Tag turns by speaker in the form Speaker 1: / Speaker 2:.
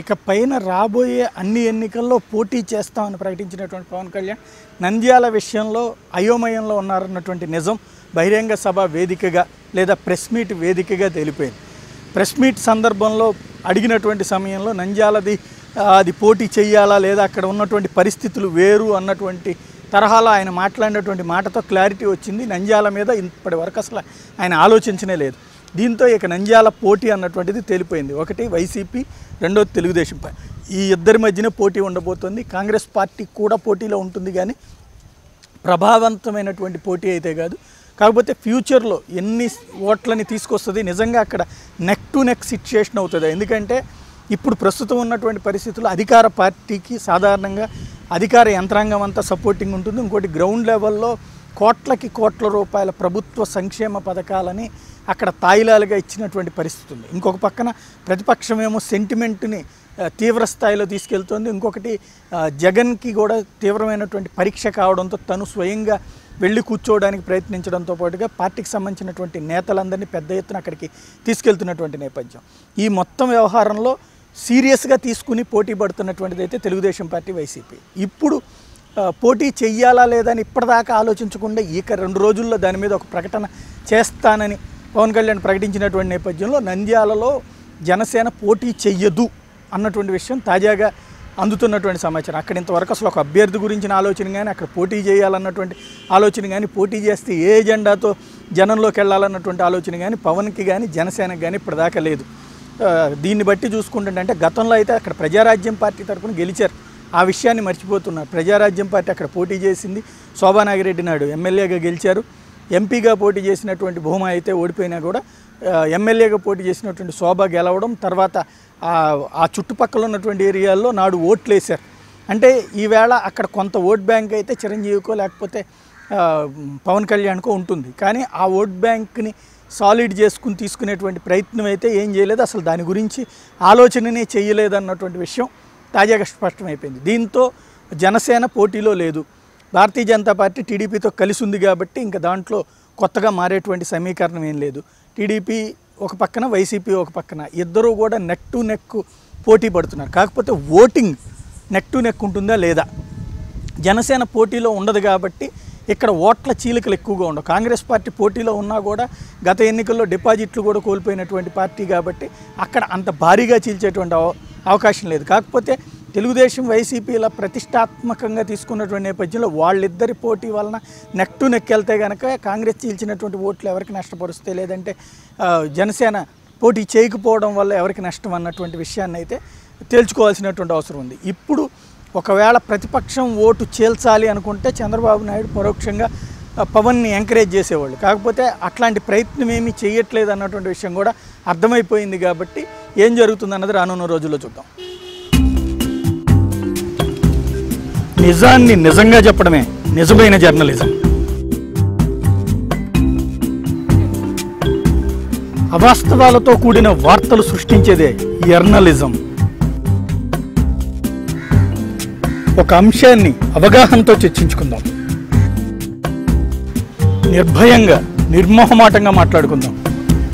Speaker 1: ఇక పైన రాబోయే అన్ని ఎన్నికల్లో పోటీ చేస్తామని ప్రకటించినటువంటి పవన్ కళ్యాణ్ నంద్యాల విషయంలో అయోమయంలో ఉన్నారన్నటువంటి నిజం బహిరంగ సభ వేదికగా లేదా ప్రెస్ మీట్ వేదికగా తేలిపోయింది. ప్రెస్ మీట్ సందర్భంలో అడిగినటువంటి సమయంలో నంద్యాలది అది పోటీ చేయాలా లేదా అక్కడ ఉన్నటువంటి పరిస్థితులు వేరు అన్నటువంటి తరహాలో ఆయన మాట్లాడినటువంటి మాటతో క్లారిటీ వచ్చింది. నంద్యాల మీద ఇప్పటి వరకు అసలు ఆయన ఆలోచించనే లేదు. దీంతో ఇక నంద్యాల పోటీ అన్నటువంటిది తేలిపోయింది. ఒకటి వైసీపీ రెండోది తెలుగుదేశం ఈ ఇద్దరి మధ్యన పోటీ ఉండబోతోంది. కాంగ్రెస్ పార్టీ కూడా పోటీలో ఉంటుంది కానీ ప్రభావవంతమైనటువంటి పోటీ అయితే కాదు. కాకపోతే ఫ్యూచర్లో ఎన్ని ఓట్లని తీసుకొస్తుంది నిజంగా అక్కడ నెక్ టు నెక్ సిచ్యుయేషన్ అవుతుంది. ఎందుకంటే ఇప్పుడు ప్రస్తుతం ఉన్నటువంటి పరిస్థితుల్లో అధికార పార్టీకి సాధారణంగా అధికార యంత్రాంగం అంతా సపోర్టింగ్ ఉంటుంది. ఇంకోటి గ్రౌండ్ లెవెల్లో కోట్లకి కోట్ల రూపాయల ప్రభుత్వ సంక్షేమ పథకాలని అక్కడ తాయిలాలుగా ఇచ్చినటువంటి పరిస్థితి ఉంది. ఇంకొక పక్కన ప్రతిపక్షమేమో సెంటిమెంట్ని తీవ్రస్థాయిలో తీవ్ర స్థాయిలో తీసుకెళ్తోంది. ఇంకొకటి జగన్కి కూడా తీవ్రమైనటువంటి పరీక్ష కావడంతో తను స్వయంగా వెళ్ళి కూర్చోవడానికి ప్రయత్నించడంతో పాటుగా పార్టీకి సంబంధించినటువంటి నేతలందరినీ పెద్ద ఎత్తున అక్కడికి తీసుకెళ్తున్నటువంటి నేపథ్యం. ఈ మొత్తం వ్యవహారంలో సీరియస్గా తీసుకుని పోటీ పడుతున్నటువంటిది అయితే తెలుగుదేశం పార్టీ వైసీపీ. ఇప్పుడు పోటీ చెయ్యాలా లేదని ఇప్పటిదాకా ఆలోచించకుండా ఇక రెండు రోజుల్లో దాని మీద ఒక ప్రకటన చేస్తానని పవన్ కళ్యాణ్ ప్రకటించినటువంటి నేపథ్యంలో నంద్యాలలో జనసేన పోటీ చెయ్యదు అన్నటువంటి విషయం తాజాగా అందుతున్నటువంటి సమాచారం. అక్కడ ఇంతవరకు అసలు ఒక అభ్యర్థి గురించిన ఆలోచన కానీ అక్కడ పోటీ చేయాలన్నటువంటి ఆలోచన కానీ పోటీ చేస్తే ఏ ఎజెండాతో జనంలోకి వెళ్ళాలన్నటువంటి ఆలోచన కానీ పవన్కి కానీ జనసేనకి కానీ ఇప్పటిదాకా లేదు. దీన్ని బట్టి చూసుకుంటుంటే అంటే గతంలో అయితే అక్కడ ప్రజారాజ్యం పార్టీ తరఫున గెలిచారు. ఆ విషయాన్ని మర్చిపోతున్నారు. ప్రజారాజ్యం పార్టీ అక్కడ పోటీ చేసింది. శోభానాగిరెడ్డి నాయుడు ఎమ్మెల్యేగా గెలిచారు. ఎంపీగా పోటీ చేసినటువంటి భూమా అయితే ఓడిపోయినా కూడా ఎమ్మెల్యేగా పోటీ చేసినటువంటి శోభ గెలవడం తర్వాత ఆ చుట్టుపక్కల ఉన్నటువంటి ఏరియాల్లో నాడు ఓట్లు వేశారు అంటే ఈవేళ అక్కడ కొంత ఓట్ బ్యాంక్ అయితే చిరంజీవికో లేకపోతే పవన్ కళ్యాణ్కో ఉంటుంది. కానీ ఆ ఓట్ బ్యాంక్ని సాలిడ్ చేసుకుని తీసుకునేటువంటి ప్రయత్నం అయితే ఏం చేయలేదు. అసలు దాని గురించి ఆలోచననే చేయలేదు అన్నటువంటి విషయం. తాజాగా స్పష్టమైపోయింది. దీంతో జనసేన పోటీలో లేదు. భారతీయ జనతా పార్టీ టీడీపీతో కలిసి ఉంది కాబట్టి ఇంకా దాంట్లో కొత్తగా మారేటువంటి సమీకరణం ఏం లేదు. టీడీపీ ఒక పక్కన వైసీపీ ఒక పక్కన. ఇద్దరూ కూడా నెక్ టు నెక్ పోటీ పడుతున్నారు. కాకపోతే ఓటింగ్ నెక్ టు నెక్ ఉంటుందా లేదా? జనసేన పోటీలో ఉండదు కాబట్టి ఇక్కడ ఓట్ల చీలికలు ఎక్కువగా ఉండవు. కాంగ్రెస్ పార్టీ పోటీలో ఉన్నా కూడా గత ఎన్నికల్లో డిపాజిట్లు కూడా కోల్పోయినటువంటి పార్టీ కాబట్టి అక్కడ అంత భారీగా చీల్చేటువంటి అవకాశం లేదు. కాకపోతే తెలుగుదేశం వైసీపీల ప్రతిష్టాత్మకంగా తీసుకున్నటువంటి నేపథ్యంలో వాళ్ళిద్దరి పోటీ వలన నెక్ టు నెక్ వెళ్తే కనుక కాంగ్రెస్ చీల్చినటువంటి ఓట్లు ఎవరికి నష్టపరుస్తే లేదంటే జనసేన పోటీ చేయకపోవడం వల్ల ఎవరికి నష్టం అన్నటువంటి విషయాన్ని అయితే తేల్చుకోవాల్సినటువంటి అవసరం ఉంది. ఇప్పుడు ఒకవేళ ప్రతిపక్షం ఓటు చేల్చాలి అనుకుంటే చంద్రబాబు నాయుడు పరోక్షంగా పవన్ని ఎంకరేజ్ చేసేవాళ్ళు. కాకపోతే అట్లాంటి ప్రయత్నం ఏమీ చేయట్లేదు అన్నటువంటి విషయం కూడా అర్థమైపోయింది కాబట్టి ఏం జరుగుతుంది అన్నది రానున్న రోజుల్లో చూద్దాం. నిజాన్ని నిజంగా చెప్పడమే నిజమైన జర్నలిజం. అవాస్తవాలతో కూడిన వార్తలు సృష్టించేదే జర్నలిజం. ఒక అంశాన్ని అవగాహనతో చర్చించుకుందాం. నిర్భయంగా నిర్మోహమాటంగా మాట్లాడుకుందాం.